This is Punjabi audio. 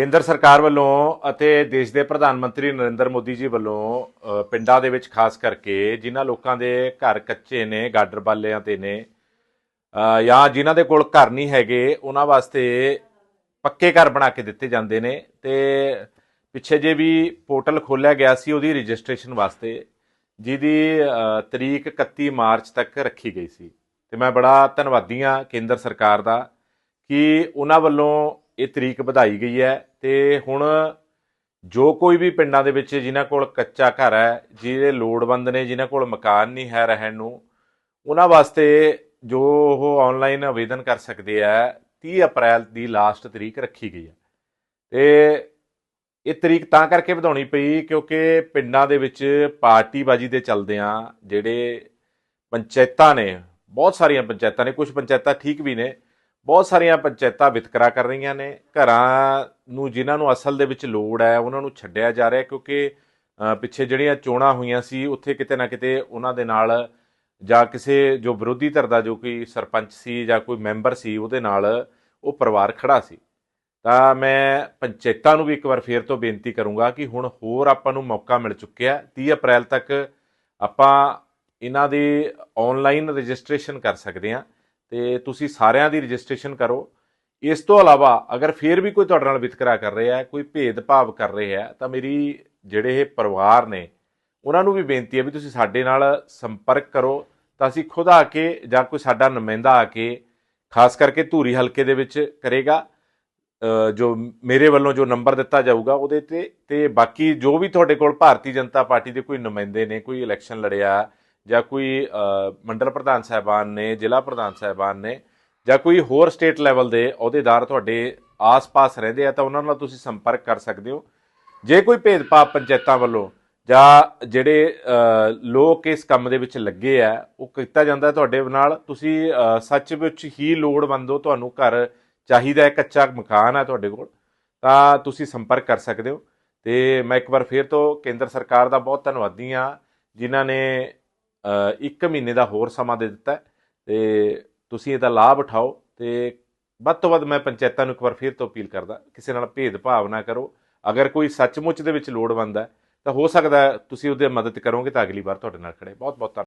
ਕੇਂਦਰ ਸਰਕਾਰ ਵੱਲੋਂ ਅਤੇ ਦੇਸ਼ ਦੇ ਪ੍ਰਧਾਨ ਮੰਤਰੀ ਨਰਿੰਦਰ ਮੋਦੀ ਜੀ ਵੱਲੋਂ ਪਿੰਡਾਂ ਦੇ ਵਿੱਚ ਖਾਸ ਕਰਕੇ ਜਿਨ੍ਹਾਂ ਲੋਕਾਂ ਦੇ ਘਰ ਕੱਚੇ ਨੇ, ਗਾਡਰ ਬਾਲਿਆਂ ਤੇ ਨੇ ਜਾਂ ਜਿਨ੍ਹਾਂ ਦੇ ਕੋਲ ਘਰ ਨਹੀਂ ਹੈਗੇ, ਉਹਨਾਂ ਵਾਸਤੇ ਪੱਕੇ ਘਰ ਬਣਾ ਕੇ ਦਿੱਤੇ ਜਾਂਦੇ ਨੇ ਤੇ ਪਿੱਛੇ ਜੇ ਵੀ ਪੋਰਟਲ ਖੋਲਿਆ ਗਿਆ ਸੀ, ਉਹਦੀ ਰਜਿਸਟ੍ਰੇਸ਼ਨ ਵਾਸਤੇ, ਜਿਹਦੀ ਤਰੀਕ 31 ਮਾਰਚ ਤੱਕ ਰੱਖੀ ਗਈ ਸੀ। ਤੇ ਮੈਂ ਬੜਾ ਧੰਨਵਾਦੀ ਹਾਂ ਕੇਂਦਰ ਸਰਕਾਰ ਦਾ ਕਿ ਉਹਨਾਂ ਵੱਲੋਂ ਇਹ ਤਰੀਕ ਵਧਾਈ ਗਈ ਹੈ। ਤੇ ਹੁਣ ਜੋ ਕੋਈ ਵੀ ਪਿੰਡਾਂ ਦੇ ਵਿੱਚ ਜਿਨ੍ਹਾਂ ਕੋਲ ਕੱਚਾ ਘਰ ਹੈ, ਜਿਹਦੇ ਲੋੜਵੰਦ ਨੇ, ਜਿਨ੍ਹਾਂ ਕੋਲ ਮਕਾਨ ਨਹੀਂ ਹੈ ਰਹਿਣ ਨੂੰ, ਉਹਨਾਂ ਵਾਸਤੇ ਜੋ ਉਹ ਆਨਲਾਈਨ ਆਵੇਦਨ ਕਰ ਸਕਦੇ ਆ 30 ਅਪ੍ਰੈਲ ਦੀ ਲਾਸਟ ਤਰੀਕ ਰੱਖੀ ਗਈ ਹੈ। ਤੇ ਇਹ ਤਰੀਕ ਤਾਂ ਕਰਕੇ ਵਧਾਉਣੀ ਪਈ ਕਿਉਂਕਿ ਪਿੰਡਾਂ ਦੇ ਵਿੱਚ ਪਾਰਟੀਬਾਜ਼ੀ ਦੇ ਚੱਲਦਿਆਂ ਜਿਹੜੇ ਪੰਚਾਇਤਾਂ ਨੇ, ਬਹੁਤ ਸਾਰੀਆਂ ਪੰਚਾਇਤਾਂ ਨੇ ਕੁਝ ਪੰਚਾਇਤਾਂ ਠੀਕ ਵੀ ਨੇ ਬਹੁਤ ਸਾਰੀਆਂ ਪੰਚਾਇਤਾਂ ਵਿਤਕਰਾ ਕਰ ਰਹੀਆਂ ਨੇ। ਘਰਾਂ ਨੂੰ ਜਿਨ੍ਹਾਂ ਨੂੰ ਅਸਲ ਦੇ ਵਿੱਚ ਲੋੜ ਹੈ, ਉਹਨਾਂ ਨੂੰ ਛੱਡਿਆ ਜਾ ਰਿਹਾ ਕਿਉਂਕਿ ਪਿੱਛੇ ਜਿਹੜੀਆਂ ਚੋਣਾਂ ਹੋਈਆਂ ਸੀ, ਉੱਥੇ ਕਿਤੇ ਨਾ ਕਿਤੇ ਉਹਨਾਂ ਦੇ ਨਾਲ ਜਾਂ ਕਿਸੇ ਜੋ ਵਿਰੋਧੀ ਧਿਰ ਦਾ ਜੋ ਕੋਈ ਸਰਪੰਚ ਸੀ ਜਾਂ ਕੋਈ ਮੈਂਬਰ ਸੀ, ਉਹਦੇ ਨਾਲ ਉਹ ਪਰਿਵਾਰ ਖੜਾ ਸੀ। ਤਾਂ ਮੈਂ ਪੰਚਾਇਤਾਂ ਨੂੰ ਵੀ ਇੱਕ ਵਾਰ ਫੇਰ ਤੋਂ ਬੇਨਤੀ ਕਰੂੰਗਾ ਕਿ ਹੁਣ ਹੋਰ ਆਪਾਂ ਨੂੰ ਮੌਕਾ ਮਿਲ ਚੁੱਕਿਆ। 30 ਅਪ੍ਰੈਲ ਤੱਕ ਆਪਾਂ ਇਹਨਾਂ ਦੀ ਆਨਲਾਈਨ ਰਜਿਸਟ੍ਰੇਸ਼ਨ ਕਰ ਸਕਦੇ ਹਾਂ। ਤੇ ਤੁਸੀਂ ਸਾਰਿਆਂ ਦੀ ਰਜਿਸਟ੍ਰੇਸ਼ਨ ਕਰੋ। ਇਸ ਤੋਂ ਇਲਾਵਾ ਅਗਰ ਫੇਰ ਵੀ ਕੋਈ ਤੁਹਾਡੇ ਨਾਲ ਵਿਤਕਰਾ ਕਰ ਰਿਹਾ ਹੈ, ਕੋਈ ਭੇਦਭਾਵ ਕਰ ਰਿਹਾ ਹੈ, ਤਾਂ ਮੇਰੀ ਜਿਹੜੇ ਇਹ ਪਰਿਵਾਰ ਨੇ, ਉਹਨਾਂ ਨੂੰ ਵੀ ਬੇਨਤੀ ਹੈ ਵੀ ਤੁਸੀਂ ਸਾਡੇ ਨਾਲ ਸੰਪਰਕ ਕਰੋ, ਤਾਂ ਅਸੀਂ ਖੁਦ ਆ ਕੇ ਜਾਂ ਕੋਈ ਸਾਡਾ ਨੁਮਾਇੰਦਾ ਆ ਕੇ ਖਾਸ ਕਰਕੇ ਧੂਰੀ ਹਲਕੇ ਦੇ ਵਿੱਚ ਕਰੇਗਾ। ਜੋ ਮੇਰੇ ਵੱਲੋਂ ਜੋ ਨੰਬਰ ਦਿੱਤਾ ਜਾਊਗਾ, ਉਹਦੇ ਤੇ ਤੇ ਬਾਕੀ ਜੋ ਵੀ ਤੁਹਾਡੇ ਕੋਲ ਭਾਰਤੀ ਜਨਤਾ ਪਾਰਟੀ ਦੇ ਕੋਈ ਨੁਮਾਇੰਦੇ ਨੇ, ਕੋਈ ਇਲੈਕਸ਼ਨ ਲੜਿਆ ਜਾਂ ਕੋਈ ਮੰਡਲ ਪ੍ਰਧਾਨ ਸਾਹਿਬਾਨ ਨੇ, ਜ਼ਿਲ੍ਹਾ ਪ੍ਰਧਾਨ ਸਾਹਿਬਾਨ ਨੇ, ਜਾਂ ਕੋਈ ਹੋਰ ਸਟੇਟ ਲੈਵਲ ਦੇ ਅਹੁਦੇਦਾਰ ਤੁਹਾਡੇ ਆਸ-ਪਾਸ ਰਹਿੰਦੇ ਆ, ਤਾਂ ਉਹਨਾਂ ਨਾਲ ਤੁਸੀਂ ਸੰਪਰਕ ਕਰ ਸਕਦੇ ਹੋ। ਜੇ ਕੋਈ ਭੇਦਭਾਵ ਪੰਚਾਇਤਾਂ ਵੱਲੋਂ ਜਾਂ ਜਿਹੜੇ ਲੋਕ ਇਸ ਕੰਮ ਦੇ ਵਿੱਚ ਲੱਗੇ ਆ, ਉਹ ਕੀਤਾ ਜਾਂਦਾ ਤੁਹਾਡੇ ਨਾਲ, ਤੁਸੀਂ ਸੱਚ ਵਿੱਚ ਹੀ ਲੋੜਵੰਦ ਹੋ, ਤੁਹਾਨੂੰ ਘਰ ਚਾਹੀਦਾ ਹੈ, ਕੱਚਾ ਮਕਾਨ ਹੈ ਤੁਹਾਡੇ ਕੋਲ, ਤਾਂ ਤੁਸੀਂ ਸੰਪਰਕ ਕਰ ਸਕਦੇ ਹੋ। ਤੇ ਮੈਂ ਇੱਕ ਵਾਰ ਫੇਰ ਤੋਂ ਕੇਂਦਰ ਸਰਕਾਰ ਦਾ ਬਹੁਤ ਧੰਨਵਾਦੀ ਹਾਂ, ਜਿਨ੍ਹਾਂ ਨੇ ਇੱਕ ਮਹੀਨੇ ਦਾ ਹੋਰ ਸਮਾਂ ਦੇ ਦਿੱਤਾ ਹੈ ਤੇ ਤੁਸੀਂ ਇਹਦਾ ਲਾਭ ਉਠਾਓ ਤੇ ਵੱਧ ਤੋਂ ਵੱਧ ਮੈਂ ਪੰਚਾਇਤਾਂ ਨੂੰ ਇੱਕ ਵਾਰ ਫਿਰ ਤੋਂ ਅਪੀਲ ਕਰਦਾ, ਕਿਸੇ ਨਾਲ ਭੇਦਭਾਵ ਨਾ ਕਰੋ। ਅਗਰ ਕੋਈ ਸੱਚਮੁੱਚ ਦੇ ਵਿੱਚ ਲੋੜਵੰਦ ਹੈ ਤਾਂ ਹੋ ਸਕਦਾ ਤੁਸੀਂ ਉਹਦੇ ਮਦਦ ਕਰੋਗੇ ਤਾਂ ਅਗਲੀ ਵਾਰ ਤੁਹਾਡੇ ਨਾਲ ਖੜੇ। ਬਹੁਤ ਬਹੁਤ ਧੰਨਵਾਦ।